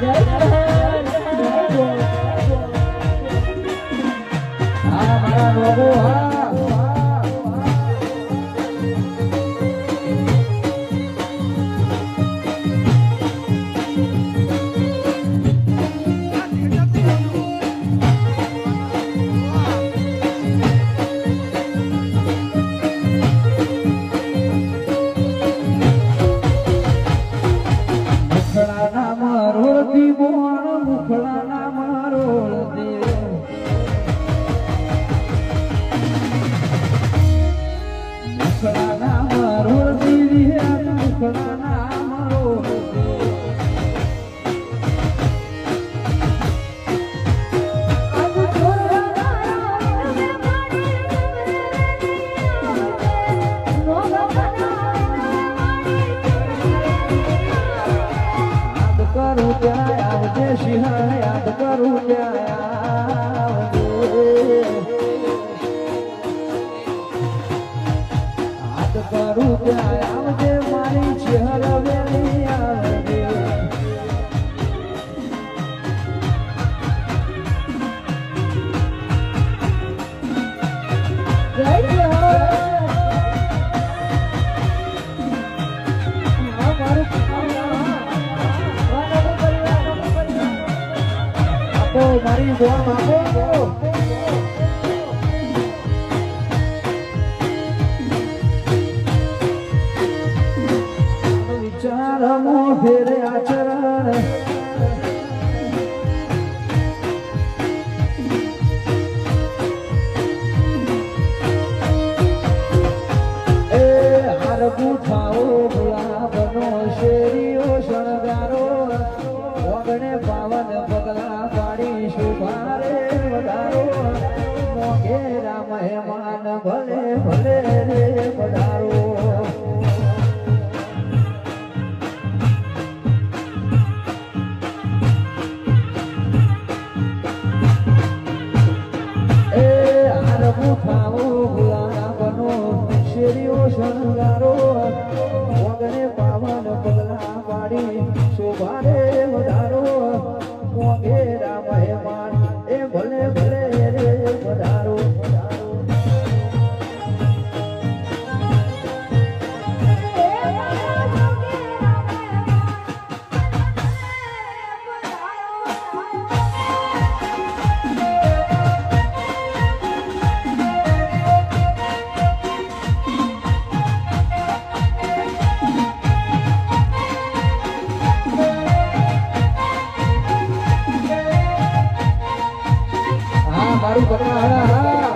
Gracias. આવજે સિંહણ યાદ કરું યાદ કરું ત્યાં આવજે મારી ચહેર વેલી આવજે આપો મારી બોમ આપો વિચાર મો ફેરે આચરણ એ હાર ગુઠાઓ ગુલાબનો પાવન પગલા પાડી શુભારે વધારો. મોગેરા મહેમાન ભલે મારી બનારા